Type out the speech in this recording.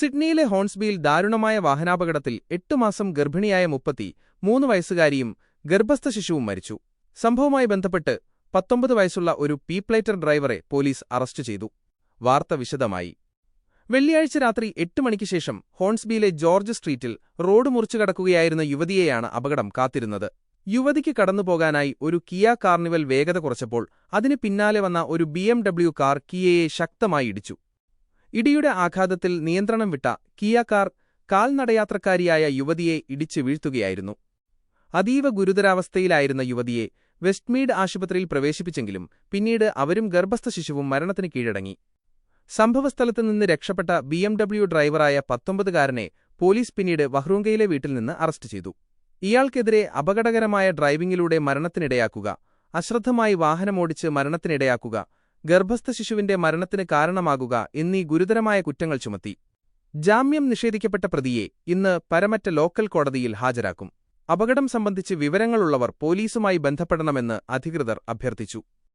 സിഡ്നിയിലെ ഹോൺസ്ബിയിൽ ദാരുണമായ വാഹനാപകടത്തിൽ എട്ടു മാസം ഗർഭിണിയായ മുപ്പത്തി മൂന്ന് വയസ്സുകാരിയും ഗർഭസ്ഥ ശിശുവും മരിച്ചു. സംഭവവുമായി ബന്ധപ്പെട്ട് പത്തൊമ്പത് വയസ്സുള്ള ഒരു പീപ്ലേറ്റർ ഡ്രൈവറെ പോലീസ് അറസ്റ്റ് ചെയ്തു. വാർത്ത വിശദമായി. വെള്ളിയാഴ്ച രാത്രി എട്ട് മണിക്ക് ശേഷം ഹോൺസ്ബിയിലെ ജോർജ് സ്ട്രീറ്റിൽ റോഡ് മുറിച്ചു കടക്കുകയായിരുന്ന യുവതിയെയാണ് അപകടം കാത്തിരുന്നത്. യുവതിക്ക് കടന്നുപോകാനായി ഒരു കിയ കാർണിവൽ വേഗത കുറച്ചപ്പോൾ അതിന് പിന്നാലെ വന്ന ഒരു ബി കാർ കിയയെ ശക്തമായി ഇടിച്ചു. ഇടിയുടെ ആഘാതത്തിൽ നിയന്ത്രണം വിട്ട കിയ കാർ കാൽനടയാത്രക്കാരിയായ യുവതിയെ ഇടിച്ചു വീഴ്ത്തുകയായിരുന്നു. അതീവ ഗുരുതരാവസ്ഥയിലായിരുന്ന യുവതിയെ വെസ്റ്റ്മീഡ് ആശുപത്രിയിൽ പ്രവേശിപ്പിച്ചെങ്കിലും പിന്നീട് അവരും ഗർഭസ്ഥ ശിശുവും മരണത്തിന് കീഴടങ്ങി. സംഭവസ്ഥലത്ത് നിന്ന് രക്ഷപ്പെട്ട ബി ഡ്രൈവറായ പത്തൊമ്പതുകാരനെ പോലീസ് പിന്നീട് വഹ്റൂങ്കയിലെ വീട്ടിൽ നിന്ന് അറസ്റ്റ് ചെയ്തു. ഇയാൾക്കെതിരെ അപകടകരമായ ഡ്രൈവിംഗിലൂടെ മരണത്തിനിടയാക്കുക അശ്രദ്ധമായി വാഹനമോടിച്ച് മരണത്തിനിടയാക്കുക ഗർഭസ്ഥ ശിശുവിന്റെ മരണത്തിന് കാരണമാകുക എന്നീ ഗുരുതരമായ കുറ്റങ്ങൾ ചുമത്തി. ജാമ്യം നിഷേധിക്കപ്പെട്ട പ്രതിയെ ഇന്ന് പരമറ്റ ലോക്കൽ കോടതിയിൽ ഹാജരാക്കും. അപകടം സംബന്ധിച്ച് വിവരങ്ങളുള്ളവർ പോലീസുമായി ബന്ധപ്പെടണമെന്ന് അധികൃതർ അഭ്യർത്ഥിച്ചു.